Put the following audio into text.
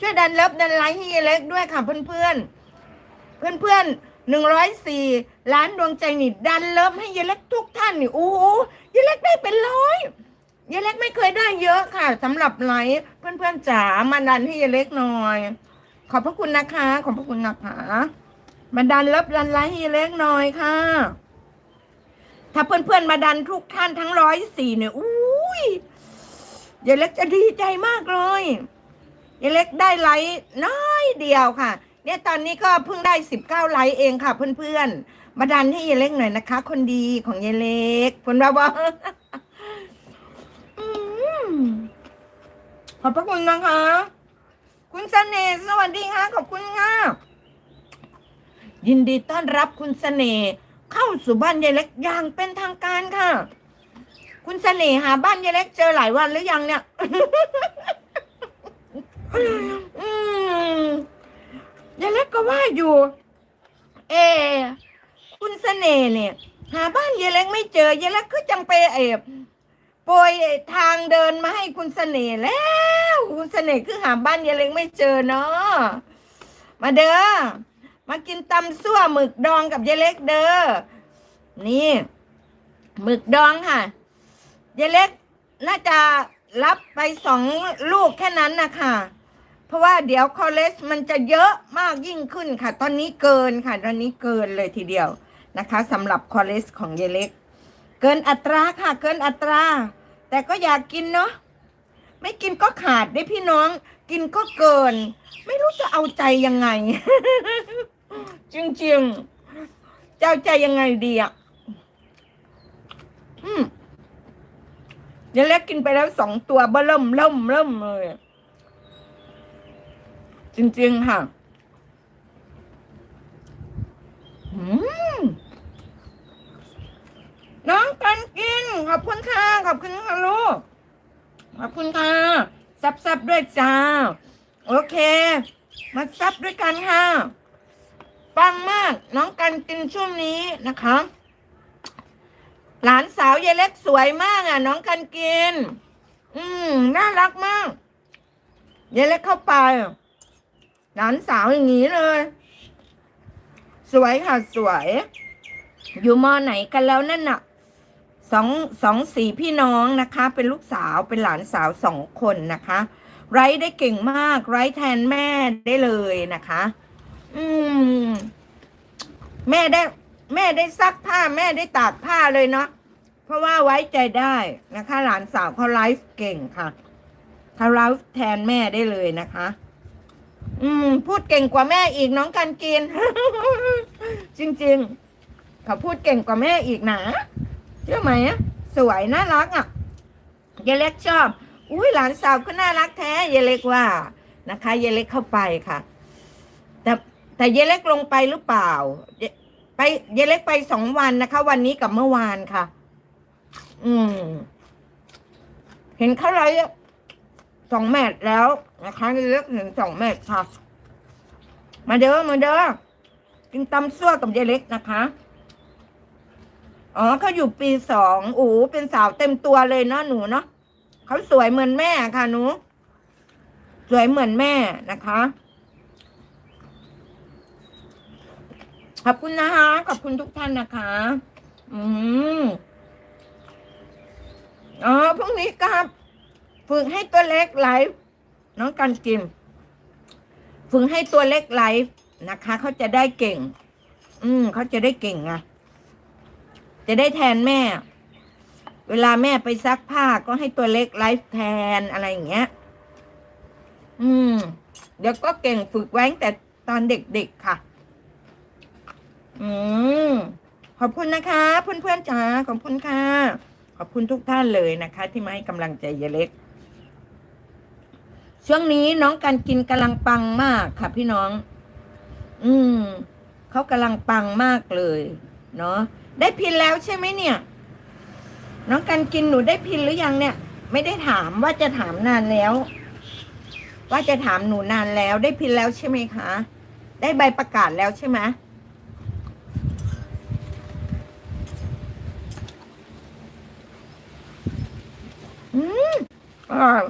ช่วยดันเลิฟดันไลค์ให้ยายเล็กด้วยค่ะเพื่อนๆเพื่อนๆหนึ่งร้อยสี่ล้านดวงใจนี่ดันเลิฟให้ยายเล็กทุกท่านนี่โอ้โหยายเล็กได้เป็นร้อยยายเล็กไม่เคยได้เยอะค่ะสำหรับไลค์เพื่อนๆจ๋ามาดันให้ยายเล็กหน่อย ขอบพระคุณนะคะ ขอบพระคุณนะคะมาดันเลิฟดันไลค์ให้ยายเล็กหน่อยค่ะ ถ้าเพื่อนๆมาดันทุกท่านทั้งร้อยสี่เนี่ยอุ้ยยายเล็กจะดีใจมากเลย ยายเล็กได้ไลค์น้อยเดียวค่ะ เนี่ยตอนนี้ก็เพิ่งได้สิบเก้าไลค์เองค่ะ เพื่อนๆมาดันให้ยายเล็กหน่อยนะคะ คนดีของยายเล็กคุณว่าว่าอืมขอบพระคุณนะคะ คุณเสน่ห์สวัสดีค่ะขอบคุณค่ะยินดีต้อนรับคุณเสน่ห์เข้าสู่บ้านยายเล็กอย่างเป็นทางการค่ะ คุณเสน่ห์หาบ้านยายเล็กเจอหลายวันหรือยังเนี่ย อืมยายเล็กก็ว่าอยู่ เอ คุณเสน่ห์เนี่ย หาบ้านยายเล็กไม่เจอยายเล็กก็จังไปเอบโปรยทางเดินมาให้คุณเสน่ห์แล้ว คุณเสน่ห์คือหาบ้านยายเล็กไม่เจอเนาะมาเด้อมากินตำซั่วหมึกดองกับยายเล็กเด้อนี่หมึกดองค่ะยายเล็กน่าจะรับไปสองลูกแค่นั้นนะคะ เพราะว่าเดี๋ยวคอเลสมันจะเยอะมากยิ่งขึ้นค่ะ ตอนนี้เกินค่ะ ตอนนี้เกินเลยทีเดียวนะคะสำหรับคอเลสของยายเล็ก เกินอัตราค่ะ เกินอัตรา แต่ก็อยากกินเนาะไม่กินก็ขาดได้พี่น้อง กินก็เกิน ไม่รู้จะเอาใจยังไง จริงๆจะเอาใจยังไงดีอะอืมเยเล็กกินไปแล้วสองตัวเบิ่มเริ่มเริ่มเลย จริง ๆ ค่ะอืมน้องกันกิน ขอบคุณค่ะ ขอบคุณค่ะลูก ขอบคุณค่ะซับซับๆด้วยจ้า โอเค มาซับด้วยกันค่ะปังมาก น้องกันกินช่วงนี้นะคะ หลานสาวยายเล็กสวยมากอะ น้องกันกิน อืมน่ารักมากยายเล็กเข้าไป หลานสาวอย่างนี้เลย สวยค่ะสวย อยู่มอไหนกันแล้วนั่นน่ะสองสองสี่พี่น้องนะคะ เป็นลูกสาวเป็นหลานสาวสองคนนะคะ ไรได้เก่งมาก ไรแทนแม่ได้เลยนะคะ อืม แม่ได้ แม่ได้ซักผ้า แม่ได้ตากผ้าเลยเนาะเพราะว่าไว้ใจได้นะคะ หลานสาวเขาไลฟ์เก่งค่ะเขาไลฟ์แทนแม่ได้เลยนะคะ อืม พูดเก่งกว่าแม่อีกน้องกันกิน จริงๆ เขาพูดเก่งกว่าแม่อีกนะเชื่อไหมสวยน่ารักอะยายเล็กชอบ อุ้ยหลานสาวก็น่ารักแท้ยายเล็กว่านะคะยายเล็กเข้าไปค่ะ แต่แต่ยายเล็กลงไปหรือเปล่า ไปยายเล็กไปสองวันนะคะ วันนี้กับเมื่อวานค่ะ อืม เห็นเขาไลฟ์ สองแมตช์แล้วนะคะยายเล็กเห็นสองแมตช์ค่ะ มาเด้อมาเด้อกินตำซั่วกับยายเล็กนะคะ อ๋อเขาอยู่ปีสองโอ้เป็นสาวเต็มตัวเลยเนาะหนูเนาะเขาสวยเหมือนแม่ค่ะหนู สวยเหมือนแม่นะคะขอบคุณนะคะ ขอบคุณทุกท่านนะคะ อืมอ๋อพรุ่งนี้ครับ ฝึกให้ตัวเล็กไลฟ์น้องกันกิมฝึกให้ตัวเล็กไลฟ์นะคะ เขาจะได้เก่ง อืมเขาจะได้เก่งไงจะได้แทนแม่ เวลาแม่ไปซักผ้าก็ให้ตัวเล็กไลฟ์แทนอะไรอย่างเงี้ย อืม เดี๋ยวก็เก่งฝึกไว้งแต่ตอนเด็กๆค่ะ อืม ขอบคุณนะคะ เพื่อนๆจ๋าขอบคุณค่ะ ขอบคุณทุกท่านเลยนะคะ ที่มาให้กำลังใจยายเล็ก ช่วงนี้น้องการกินกำลังปังมากค่ะพี่น้อง อืมเขากำลังปังมากเลย เนาะได้พินแล้วใช่ไหมเนี่ย น้องกันกินหนูได้พินหรือยังเนี่ย ไม่ได้ถามว่าจะถามนานแล้ว ว่าจะถามหนูนานแล้ว ได้พินแล้วใช่ไหมคะ ได้ใบประกาศแล้วใช่ไหมอืมอร่อย